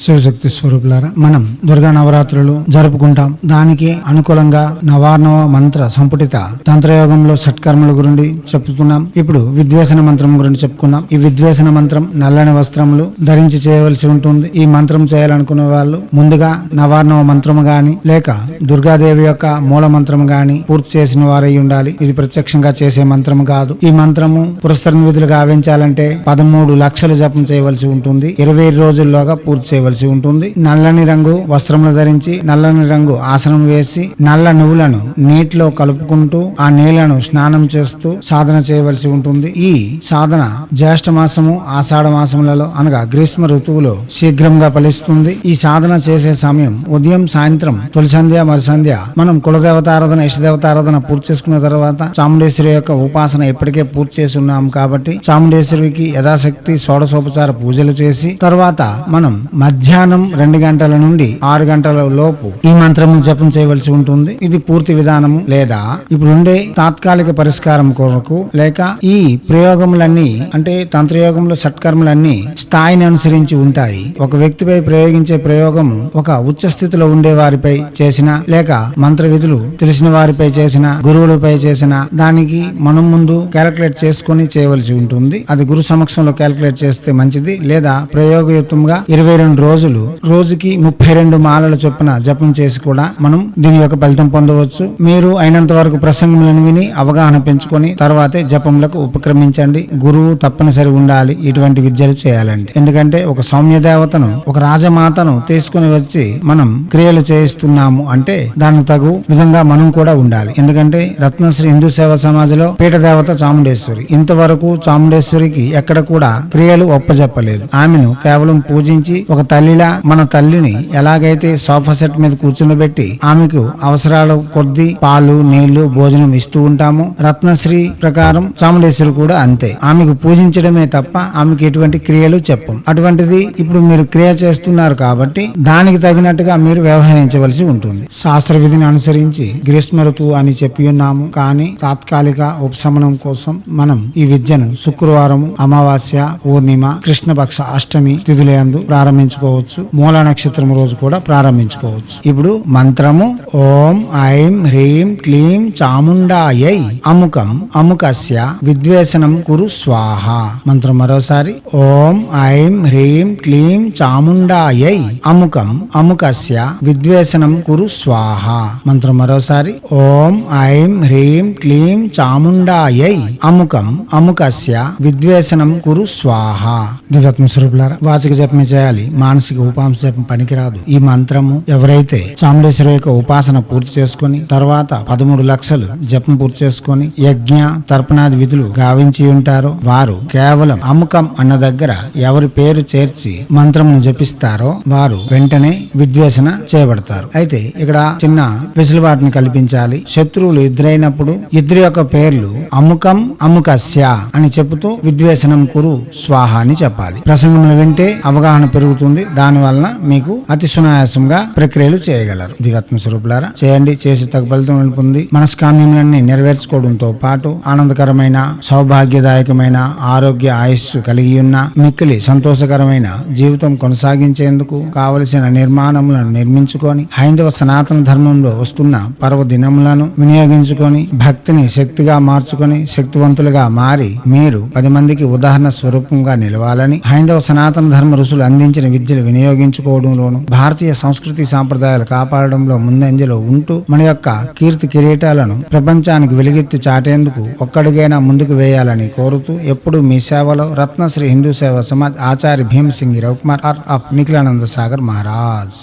శివశక్తి స్వరూపులారా మనం దుర్గా నవరాత్రులు జరుపుకుంటాం. దానికి అనుకూలంగా నవార్ణవ మంత్ర సంపుటిత తంత్రయోగంలో షట్కర్మల గురించి చెప్పుకున్నాం ఇప్పుడు విద్వేషణ మంత్రం గురించి చెప్పుకున్నాం. ఈ విద్వేషణ మంత్రం నల్లని వస్త్రములు ధరించి చేయవలసి ఉంటుంది. ఈ మంత్రం చేయాలనుకునే వాళ్ళు ముందుగా నవార్ణవ మంత్రము గాని లేక దుర్గాదేవి యొక్క మూల మంత్రము గాని పూర్తి చేసిన వారై ఉండాలి. ఇది ప్రత్యక్షంగా చేసే మంత్రం కాదు. ఈ మంత్రము పురస్కరణ విధులు గావించాలంటే పదమూడు లక్షల జపం చేయవలసి ఉంటుంది. ఇరవై రోజుల్లోగా పూర్తి చేయవలసి ఉంటుంది. నల్లని రంగు వస్త్రములు ధరించి నల్లని రంగు ఆసనం వేసి నల్ల నువ్వులను నీటిలో కలుపుకుంటూ ఆ నీళ్ళను స్నానం చేస్తూ సాధన చేయవలసి ఉంటుంది. ఈ సాధన జ్యేష్ఠ మాసము ఆషాఢ మాసములలో అనగా గ్రీష్మ ఋతువులో శీఘ్రంగా ఫలిస్తుంది. ఈ సాధన చేసే సమయం ఉదయం సాయంత్రం తొలి సంధ్య మరి సంధ్య. మనం కులదేవతారాధన ఇష్టదేవతారాధన పూర్తి చేసుకున్న తర్వాత చాముండేశ్వరి యొక్క ఉపాసన ఇప్పటికే పూర్తి చేసి ఉన్నాం కాబట్టి చాముండేశ్వరికి యథాశక్తి షోడశోపచార పూజలు చేసి తర్వాత మనం మధ్యాహ్నం రెండు గంటల నుండి ఆరు గంటల లోపు ఈ మంత్రము జపం చేయవలసి ఉంటుంది. ఇది పూర్తి విధానము లేదా ఇప్పుడుండే తాత్కాలిక పరిష్కారం కొరకు లేక ఈ ప్రయోగములన్నీ అంటే తంత్రయోగంలో సత్కర్మలన్నీ స్థాయిని అనుసరించి ఉంటాయి. ఒక వ్యక్తిపై ప్రయోగించే ప్రయోగము ఒక ఉచ్చ స్థితిలో ఉండే వారిపై చేసిన లేక మంత్ర విధులు తెలిసిన వారిపై చేసిన గురువులపై చేసిన దానికి మనం ముందు క్యాలిక్యులేట్ చేసుకొని చేయవలసి ఉంటుంది. అది గురు సమక్షంలో క్యాలిక్యులేట్ చేస్తే మంచిది లేదా ప్రయోగయుక్తంగా ఇరవై రెండు రోజులు రోజుకి ముప్పై రెండు మాలల చొప్పున జపం చేసి కూడా మనం దీని యొక్క ఫలితం పొందవచ్చు. మీరు అయినంత వరకు ప్రసంగములను విని అవగాహన పెంచుకొని తర్వాతే జపములకు ఉపక్రమించండి. గురువు తప్పనిసరి ఉండాలి. ఇటువంటి విద్యలు చేయాలండి. ఎందుకంటే ఒక సౌమ్య దేవతను ఒక రాజమాతను తీసుకుని వచ్చి మనం క్రియలు చేయిస్తున్నాము అంటే దాన్ని తగు విధంగా మనం కూడా ఉండాలి. ఎందుకంటే రత్నశ్రీ హిందూ సేవా సమాజంలో పీఠ దేవత చాముండేశ్వరి. ఇంతవరకు చాముండేశ్వరికి ఎక్కడ కూడా క్రియలు ఒప్పజెప్పలేదు. ఆమెను కేవలం పూజించి ఒక తల్లిలా మన తల్లిని ఎలాగైతే సోఫా సెట్ మీద కూర్చుండబెట్టి ఆమెకు అవసరాల కొద్దీ పాలు నీళ్ళు భోజనం ఇస్తూ ఉంటాము. రత్నశ్రీ ప్రకారం చాముండేశ్వరి కూడా అంతే. ఆమెకు పూజించడమే తప్ప ఆమెకు ఎటువంటి క్రియలు చెప్పం. అటువంటిది ఇప్పుడు మీరు క్రియ చేస్తున్నారు కాబట్టి దానికి తగినట్టుగా మీరు వ్యవహరించవలసి ఉంటుంది. శాస్త్ర విధిని అనుసరించి గ్రీష్మ ఋతువు అని చెప్పి ఉన్నాము. కానీ తాత్కాలిక ఉపశమనం కోసం మనం ఈ విద్యను శుక్రవారం అమావాస్య పూర్ణిమ కృష్ణపక్ష అష్టమి తిథులందు ప్రారంభించుకోవచ్చు మూల నక్షత్రం రోజు కూడా ప్రారంభించుకోవచ్చు. ఇప్పుడు మంత్రము ఓం ఐం హ్రీం క్లీం చాముండాయై అముకం అముకస్య విద్వేషనం కురు స్వాహ. మంత్రం మరోసారి ఓం ఐం హ్రీం క్లీం చాముండాయై అముకం అముకస్య విద్వేషనం కురు స్వాహ. మంత్రం మరోసారి ఓం ఐం హ్రీం క్లీం చాముండాయై అముకం అముకస్య విద్వేషనం కురు స్వాహ. దివ్యాత్మ స్వరూపులారా వాచిక జపమే చేయాలి. మానసిక ఉపాంశం పనికిరాదు. ఈ మంత్రము ఎవరైతే చాముండేశ్వరి యొక్క ఉపాసన పూర్తి చేసుకొని తర్వాత పదమూడు లక్షలు జపం పూర్తి చేసుకొని యజ్ఞ తర్పణాది విధులు గావించి ఉంటారో వారు కేవలం అముకం అన్న దగ్గర ఎవరి పేరు చేర్చి మంత్రమును జపిస్తారో వారు వెంటనే విద్వేషణ చేయబడతారు అయితే ఇక్కడ చిన్న వెసులుబాటుని కల్పించాలి. శత్రువులు ఇద్దరైనప్పుడు ఇద్దరు యొక్క పేర్లు అముకం అముకస్య అని చెబుతూ విద్వేషణం కురు స్వాహ అని చెప్పాలి. ప్రసంగములు వింటే అవగాహన పెరుగుతుంది. దాని వలన మీకు అతి సునాయాసంగా ప్రక్రియలు చేయగలరు. దిగాత్మ స్వరూపులారా చేయండి. చేసి తగ్గ ఫలితం పొంది మనస్కామ్యములన్నీ నెరవేర్చుకోవడంతో పాటు ఆనందకరమైన సౌభాగ్యదాయకమైన ఆరోగ్య ఆయుస్సు కలిగి ఉన్న మిక్కిలి సంతోషకరమైన జీవితం కొనసాగించేందుకు కావలసిన నిర్మాణములను నిర్మించుకొని హైందవ సనాతన ధర్మంలో వస్తున్న పర్వదినములను వినియోగించుకొని భక్తిని శక్తిగా మార్చుకొని శక్తివంతులుగా మారి మీరు పది మందికి ఉదాహరణ స్వరూపంగా నిలవాలని హైందవ సనాతన ధర్మ ఋషులు అందించిన విద్యలు వినియోగించుకోవడంలోను భారతీయ సంస్కృతి సాంప్రదాయాలు కాపాడడంలో ముందంజలో ఉంటూ మన యొక్క కీర్తి కిరీటాలను ప్రపంచానికి వెలుగెత్తి చాటేందుకు ఒక్కడిగైనా ముందుకు వేయాలని కోరుతూ ఎప్పుడు మీ సేవలో రత్నశ్రీ హిందూ సేవ సమాజ్ ఆచార్య భీమసింగి రవికుమార్ ఆర్ ఆఫ్ నిఖిలానంద సాగర్ మహారాజ్.